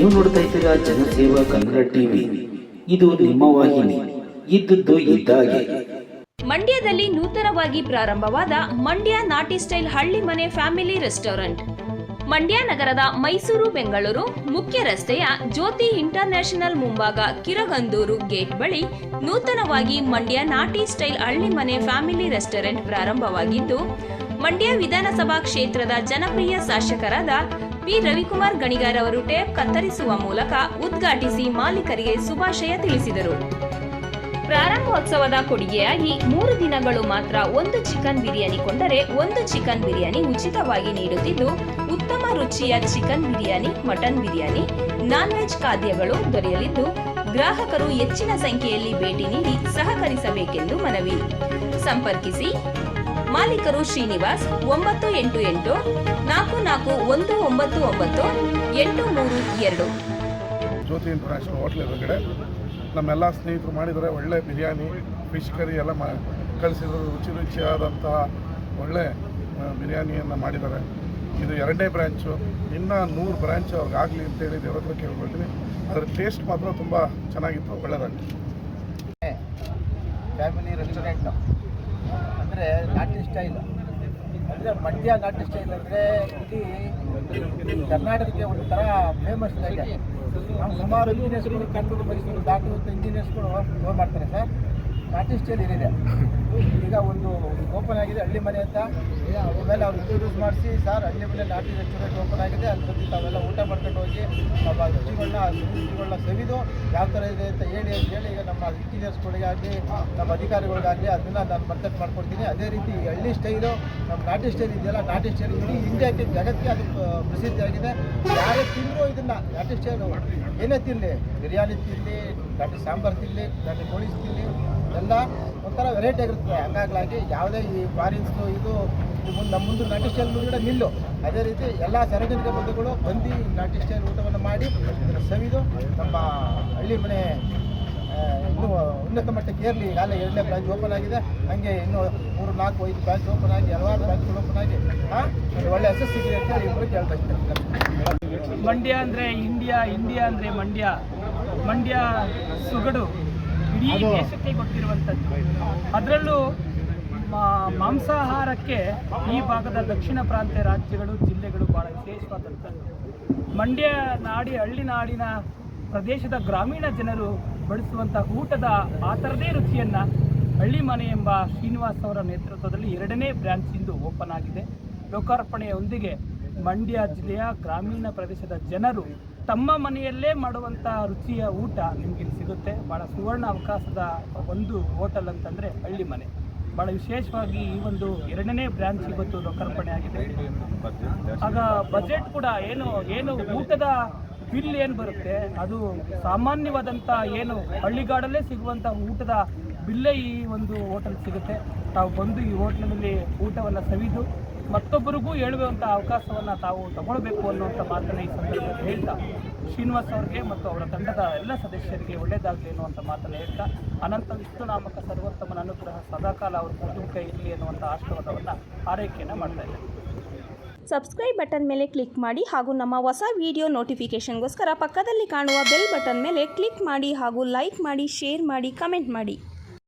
ನೀವು ನೋಡ್ತಾ ಇದ್ದೀರಾ ಜನಸೇವಾ ಕನ್ನಡ ಟಿವಿ. ಇದು ನಿಮ್ಮ ವಾಹಿನಿ. ಇದ್ದದ್ದು ಇದ್ದಾಗೆ. ಮಂಡ್ಯದಲ್ಲಿ ನೂತನವಾಗಿ ಪ್ರಾರಂಭವಾದ ಮಂಡ್ಯ ನಾಟಿ ಸ್ಟೈಲ್ ಹಳ್ಳಿ ಮನೆ ಫ್ಯಾಮಿಲಿ ರೆಸ್ಟೋರೆಂಟ್. ಮಂಡ್ಯ ನಗರದ ಮೈಸೂರು, ಬೆಂಗಳೂರು, ಮುಖ್ಯ ರಸ್ತೆಯ ಜ್ಯೋತಿ ಇಂಟರ್ನ್ಯಾಷನಲ್ ಮುಂಭಾಗ ಕಿರಗಂದೂರು ಗೇಟ್ ಬಳಿ ನೂತನವಾಗಿ ಮಂಡ್ಯ ನಾಟಿ ಸ್ಟೈಲ್ ಹಳ್ಳಿ ಮನೆ ಫ್ಯಾಮಿಲಿ ರೆಸ್ಟೋರೆಂಟ್ ಪ್ರಾರಂಭವಾಗಿದ್ದು, ಮಂಡ್ಯ ವಿಧಾನಸಭಾ ಕ್ಷೇತ್ರದ ಜನಪ್ರಿಯ ಶಾಸಕರಾದ ಪಿ. ರವಿಕುಮಾರ್ ಗಣಿಗಾರ್ ಅವರು ಟೇಪ್ ಕತ್ತರಿಸುವ ಮೂಲಕ ಉದ್ಘಾಟಿಸಿ ಮಾಲೀಕರಿಗೆ ಶುಭಾಶಯ ತಿಳಿಸಿದರು. ಪ್ರಾರಂಭೋತ್ಸವದ ಕೊಡುಗೆಯಾಗಿ ಮೂರು ದಿನಗಳು ಮಾತ್ರ ಒಂದು ಚಿಕನ್ ಬಿರಿಯಾನಿ ಕೊಂಡರೆ ಒಂದು ಚಿಕನ್ ಬಿರಿಯಾನಿ ಉಚಿತವಾಗಿ ನೀಡುತ್ತಿದ್ದು, ಉತ್ತಮ ರುಚಿಯ chicken biryani, mutton biryani non veg ಖಾದ್ಯಗಳು ದೊರೆಯಲಿದ್ದು, ಗ್ರಾಹಕರು ಹೆಚ್ಚಿನ ಸಂಖ್ಯೆಯಲ್ಲಿ ಭೇಟಿ ನೀಡಿ ಸಹಕರಿಸಬೇಕೆಂದು ಮನವಿ. ಸಂಪರ್ಕಿಸಿ ಮಾಲೀಕರು ಶ್ರೀನಿವಾಸ್ ಒಂಬತ್ತು ಎಂಟು ಎಂಟು ನಾಲ್ಕು ನಾಲ್ಕು ಒಂದು ಒಂಬತ್ತು ಒಂಬತ್ತು ಎಂಟು ಮೂರು ಎರಡು. ಜ್ಯೋತಿ ಇಂಟರ್ನ್ಯಾಷನಲ್ ಹೋಟ್ಲ್ ಎದುರುಗಡೆ. ನಮ್ಮೆಲ್ಲ ಸ್ನೇಹಿತರು ಮಾಡಿದರೆ ಒಳ್ಳೆ ಬಿರಿಯಾನಿ ಫಿಶ್ ಕರಿ ಎಲ್ಲ ಮಾ ಕಳಿಸಿದ್ರು ರುಚಿ ರುಚಿಯಾದಂತಹ ಒಳ್ಳೆ ಬಿರಿಯಾನಿಯನ್ನು ಮಾಡಿದ್ದಾರೆ. ಇದು ಎರಡನೇ ಬ್ರ್ಯಾಂಚು ಇನ್ನೂ ನೂರು ಬ್ರ್ಯಾಂಚ್ ಅವ್ರಿಗಾಗಲಿ ಅಂತೇಳಿ ದೇವ್ರ ಹತ್ರ ಕೇಳ್ಕೊಳ್ತೀನಿ. ಅದರ ಟೇಸ್ಟ್ ಮಾತ್ರ ತುಂಬ ಚೆನ್ನಾಗಿತ್ತು ಒಳ್ಳೆಯದಾಗಿ ಫ್ಯಾಮಿಲಿ ರೆಸ್ಟೋರೆಂಟ್ ಅಂದರೆ ನಾಟಿ ಸ್ಟೈಲ್ ಅಂದರೆ ಮಂಡ್ಯ ನಾಟಿ ಸ್ಟೈಲ್ ಅಂದರೆ ಇಡೀ ಕರ್ನಾಟಕಕ್ಕೆ ಒಂದು ಥರ ಫೇಮಸ್ ಇದೆ. ನಾವು ಸುಮಾರು ಇಂಜಿನಿಯರ್ಸ್ಗಳು ಕನ್ನಡ, ಮೈಸೂರು ದಾಟುವಂಥ ಇಂಜಿನಿಯರ್ಸ್ಗಳು ಮಾಡ್ತಾರೆ ಸರ್. ನಾಟಿ ಸ್ಟೈಲ್ ಏನಿದೆ ಈಗ ಒಂದು ಓಪನ್ ಆಗಿದೆ, ಹಳ್ಳಿ ಮನೆ ಅಂತ. ಅವೆಲ್ಲ ಅವ್ರು ಇಂಟ್ರೊಡ್ಯೂಸ್ ಮಾಡಿಸಿ, ಸರ್, ಹಳ್ಳಿ ಮನೆ ನಾಟಿ ರೆಸ್ಟೋರೆಂಟ್ ಓಪನ್ ಆಗಿದೆ ಅಲ್ಲಿ ಬಂದು ತಾವೆಲ್ಲ ಊಟ ಮಾಡ್ಕೊಂಡು ಹೋಗಿ, ನಮ್ಮ ರುಚಿಗಳನ್ನ ರುಚಿಗಳನ್ನ ಸವಿದು ಯಾವ ಥರ ಇದೆ ಅಂತ ಹೇಳಿ ಅಂತ ಹೇಳಿ ಈಗ ನಮ್ಮ ಇಂಜಿನಿಯರ್ಸ್ಗಳಿಗಾಗಲಿ ನಮ್ಮ ಅಧಿಕಾರಿಗಳಿಗಾಗಲಿ ಅದನ್ನು ನಾನು ಮರ್ತಟ್ ಮಾಡ್ಕೊಡ್ತೀನಿ. ಅದೇ ರೀತಿ ಈ ಹಳ್ಳಿ ಸ್ಟೈಲು ನಮ್ಮ ನಾಟಿ ಸ್ಟೈಲ್ ಇದೆಯಲ್ಲ, ನಾಟಿ ಸ್ಟೈಲ್ ಇಡೀ ಇಂಡಿಯಾಕ್ಕೆ ಜಗತ್ತಿಗೆ ಅದು ಪ್ರಸಿದ್ಧಿಯಾಗಿದೆ ಯಾರೇ ತಿಂದರೂ ಇದನ್ನು ನಾಟಿ ಸ್ಟೈಲು ಏನೇ ತಿನ್ನಲಿ ಬಿರಿಯಾನಿ ತಿನ್ನಲಿ ನಾಟಿ ಸಾಂಬಾರು ತಿನ್ನಲಿ ನಾಟಿ ಕೋಳಿ ತಿನ್ನಲಿ ಎಲ್ಲ ಒಂಥರ ವೆರೈಟಿ ಆಗಿರುತ್ತೆ. ಹಂಗಾಗ್ಲಾಗಿ ಯಾವುದೇ ಈ ಫಾರಿನ್ಸ್ದು ಇದು ಮುಂದೆ ನಮ್ಮ ಮುಂದೆ ನಾಟಿ ಸ್ಟೈಲ್ ಕೂಡ ನಿಲ್ಲು. ಅದೇ ರೀತಿ ಎಲ್ಲ ಸಾರ್ವಜನಿಕ ಬಂಧುಗಳು ಬಂದು ನಾಟಿ ಸ್ಟೈಲ್ ಊಟವನ್ನು ಮಾಡಿ ಸವಿದು ನಮ್ಮ ಹಳ್ಳಿ ಮನೆ ಇನ್ನೂ ಉನ್ನತ ಮಟ್ಟಕ್ಕೆ ಏರಲಿ. ಈಗಾಗಲೇ ಎರಡನೇ ಬ್ರಾಂಚ್ ಓಪನ್ ಆಗಿದೆ. ಹಾಗೆ ಇನ್ನೂ ಮೂರು, ನಾಲ್ಕು, ಐದು ಬ್ರಾಂಚ್ ಓಪನ್ ಆಗಿ, ಹಲವಾರು ಬ್ರಾಂಚ್ಗಳು ಓಪನ್ ಆಗಿ ಹಾಂ ಒಳ್ಳೆ ಹೆಸರು ಸಿಗಿದೆ ಅಂತ ಇಬ್ಬರು ಕೇಳ್ತಾ ಇದ್ದಾರೆ ಮಂಡ್ಯ ಅಂದರೆ ಇಂಡಿಯಾ ಇಂಡಿಯಾ ಅಂದರೆ ಮಂಡ್ಯ. ಮಂಡ್ಯ ಸುಗಡು. ಇಡೀ ದೇಶಕ್ಕೆ ಗೊತ್ತಿರುವಂಥದ್ದು. ಅದರಲ್ಲೂ ಮಾಂಸಾಹಾರಕ್ಕೆ ಈ ಭಾಗದ ದಕ್ಷಿಣ ಪ್ರಾಂತ್ಯ ರಾಜ್ಯಗಳು ಜಿಲ್ಲೆಗಳು ಭಾಳ ವಿಶೇಷವಾದಂಥದ್ದು. ಮಂಡ್ಯ ನಾಡಿ ಹಳ್ಳಿ ನಾಡಿನ ಪ್ರದೇಶದ ಗ್ರಾಮೀಣ ಜನರು ಬಡಿಸುವಂಥ ಊಟದ ಆ ಥರದೇ ರುಚಿಯನ್ನು ಹಳ್ಳಿ ಮನೆ ಎಂಬ ಶ್ರೀನಿವಾಸ್ ಅವರ ನೇತೃತ್ವದಲ್ಲಿ ಎರಡನೇ ಬ್ರಾಂಚ್ ಇಂದು ಓಪನ್ ಆಗಿದೆ. ಲೋಕಾರ್ಪಣೆಯೊಂದಿಗೆ ಮಂಡ್ಯ ಜಿಲ್ಲೆಯ ಗ್ರಾಮೀಣ ಪ್ರದೇಶದ ಜನರು ತಮ್ಮ ಮನೆಯಲ್ಲೇ ಮಾಡುವಂಥ ರುಚಿಯ ಊಟ ನಿಮಗೆ ಸಿಗುತ್ತೆ. ಭಾಳ ಸುವರ್ಣ ಅವಕಾಶದ ಒಂದು ಹೋಟೆಲ್ ಅಂತಂದರೆ ಹಳ್ಳಿ ಮನೆ. ಭಾಳ ವಿಶೇಷವಾಗಿ ಈ ಒಂದು ಎರಡನೇ ಬ್ರಾಂಚ್ ಇವತ್ತು ಲೋಕಾರ್ಪಣೆ ಆಗಿದೆ. ಆಗ ಬಜೆಟ್ ಕೂಡ ಏನು ಏನು ಊಟದ ಬಿಲ್ ಏನು ಬರುತ್ತೆ? ಅದು ಸಾಮಾನ್ಯವಾದಂಥ ಏನು ಹಳ್ಳಿಗಾಡಲ್ಲೇ ಸಿಗುವಂಥ ಊಟದ ಬಿಲ್ಲೇ ಈ ಒಂದು ಹೋಟೆಲ್ ಸಿಗುತ್ತೆ. ತಾವು ಬಂದು ಈ ಹೋಟ್ಲಿನಲ್ಲಿ ಊಟವನ್ನು ಸವಿದು ಮತ್ತೊಬ್ಬರಿಗೂ ಹೇಳುವಂಥ ಅವಕಾಶವನ್ನು ತಾವು ತಗೊಳ್ಬೇಕು ಅನ್ನುವಂಥ ಮಾತನ್ನು ಈ ಸಂದರ್ಭದಲ್ಲಿ ಹೇಳ್ತಾ ಶ್ರೀನಿವಾಸ್ ಅವರಿಗೆ ಮತ್ತು ಅವರ ತಂಡದ ಎಲ್ಲ ಸದಸ್ಯರಿಗೆ ಒಳ್ಳೆಯದಾಗಲಿ ಅನ್ನುವಂಥ ಮಾತನ್ನು ಹೇಳ್ತಾ ಅನಂತ ವಿಷ್ಣು ನಾಮಕ ಸರ್ವೋತ್ತಮನ ಅನುಗ್ರಹ ಸದಾಕಾಲ ಅವರ ಕುಟುಂಬ ಇರಲಿ ಅನ್ನುವಂಥ ಆಶೀರ್ವಾದವನ್ನು ಆರೈಕೆಯನ್ನು ಮಾಡ್ತಾ ಇದ್ದಾರೆ. ಸಬ್ಸ್ಕ್ರೈಬ್ ಬಟನ್ ಮೇಲೆ ಕ್ಲಿಕ್ ಮಾಡಿ ಹಾಗೂ ನಮ್ಮ ಹೊಸ ವಿಡಿಯೋ ನೋಟಿಫಿಕೇಷನ್ಗೋಸ್ಕರ ಪಕ್ಕದಲ್ಲಿ ಕಾಣುವ ಬೆಲ್ ಬಟನ್ ಮೇಲೆ ಕ್ಲಿಕ್ ಮಾಡಿ ಹಾಗೂ ಲೈಕ್ ಮಾಡಿ ಶೇರ್ ಮಾಡಿ ಕಮೆಂಟ್ ಮಾಡಿ.